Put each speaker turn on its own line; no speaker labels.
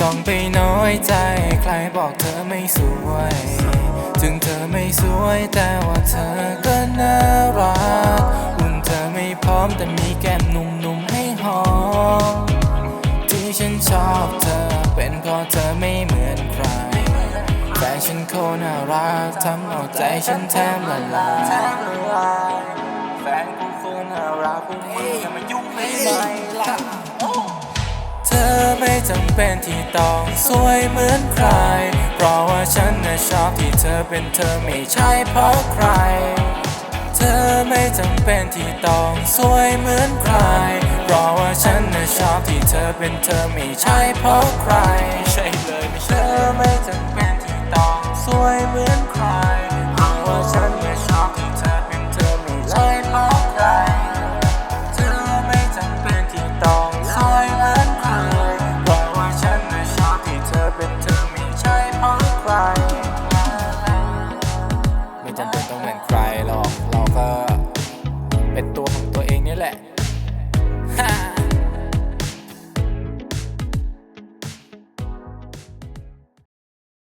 ต้องไปน้อยใจ ใครบอกเธอไม่สวย ถึงเธอไม่สวยแต่ว่าเธอก็น่ารักหุ่นเธอไม่พร้อมแต่มีแก้มนุ่มๆให้หอม ที่ฉันชอบเธอเป็นเพราะเธอไม่เหมือนใครแฟชั่นโคตรน่ารักทำเอาใจฉันแทบละลาย จำเป็นที่ต้องสวยเหมือนใคร เพราะว่าฉันน่ะชอบที่เธอเป็นเธอไม่ใช่เพราะใคร เธอไม่จำเป็นที่ต้องสวยเหมือนใคร เพราะว่าฉันน่ะชอบที่เธอเป็นเธอไม่ใช่เพราะใคร เป็นตัวของตัวเองนี่แหละ